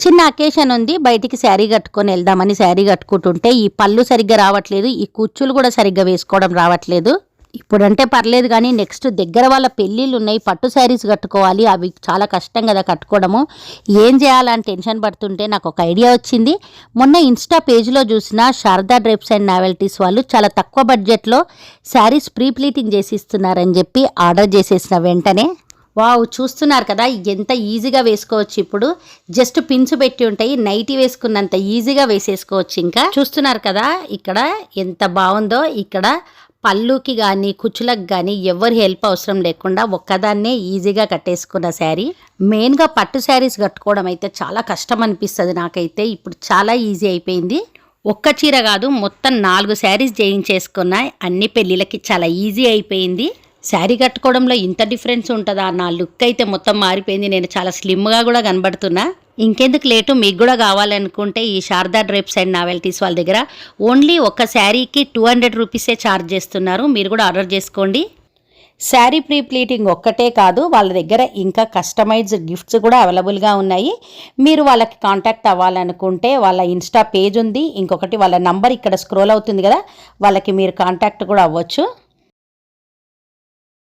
చిన్న అకేషన్ ఉంది బయటికి శారీ కట్టుకొని వెళ్దామని శారీ కట్టుకుంటుంటే ఈ పళ్ళు సరిగ్గా రావట్లేదు ఈ కుచ్చులు కూడా సరిగ్గా వేసుకోవడం రావట్లేదు. ఇప్పుడంటే పర్లేదు కానీ నెక్స్ట్ దగ్గర వాళ్ళ పెళ్ళిళ్ళు ఉన్నాయి పట్టు శారీస్ కట్టుకోవాలి అవి చాలా కష్టం కదా కట్టుకోవడము. ఏం చేయాలని టెన్షన్ పడుతుంటే నాకు ఒక ఐడియా వచ్చింది. మొన్న ఇన్స్టా పేజ్లో చూసిన శారదా డ్రెప్స్ అండ్ నావెల్టీస్ వాళ్ళు చాలా తక్కువ బడ్జెట్లో శారీస్ ప్రీ ప్లీటింగ్ చేసి ఇస్తున్నారని చెప్పి ఆర్డర్ చేసేసిన వెంటనే వావ్ చూస్తున్నారు కదా ఎంత ఈజీగా వేసుకోవచ్చు ఇప్పుడు. జస్ట్ పిన్స్ పెట్టి ఉంటాయి నైటీ వేసుకున్నంత ఈజీగా వేసేసుకోవచ్చు ఇంకా. చూస్తున్నారు కదా ఇక్కడ ఎంత బాగుందో ఇక్కడ పళ్ళుకి కానీ కుచ్చులకు కానీ ఎవరి హెల్ప్ అవసరం లేకుండా ఒక్కదాన్నే ఈజీగా కట్టేసుకున్న శారీ. మెయిన్గా పట్టు శారీస్ కట్టుకోవడం అయితే చాలా కష్టం అనిపిస్తుంది నాకైతే. ఇప్పుడు చాలా ఈజీ అయిపోయింది. ఒక్క చీర కాదు మొత్తం నాలుగు శారీస్ చేయించేసుకున్న అన్ని పెళ్ళిళ్ళకి చాలా ఈజీ అయిపోయింది. శారీ కట్టుకోవడంలో ఇంత డిఫరెన్స్ ఉంటుందా? నా లుక్ అయితే మొత్తం మారిపోయింది. నేను చాలా స్లిమ్గా కూడా కనబడుతున్నా. ఇంకెందుకు లేటు? మీకు కూడా కావాలనుకుంటే ఈ శారదా డ్రెప్స్ అండ్ నావెల్టీస్ వాళ్ళ దగ్గర ఓన్లీ ఒక శారీకి టూ హండ్రెడ్ రూపీసే ఛార్జ్ చేస్తున్నారు. మీరు కూడా ఆర్డర్ చేసుకోండి. శారీ ప్రీ ప్లీటింగ్ ఒక్కటే కాదు వాళ్ళ దగ్గర ఇంకా కస్టమైజ్డ్ గిఫ్ట్స్ కూడా అవైలబుల్గా ఉన్నాయి. మీరు వాళ్ళకి కాంటాక్ట్ అవ్వాలనుకుంటే వాళ్ళ ఇన్స్టా పేజ్ ఉంది. ఇంకొకటి వాళ్ళ నంబర్ ఇక్కడ స్క్రోల్ అవుతుంది కదా వాళ్ళకి మీరు కాంటాక్ట్ కూడా అవ్వచ్చు.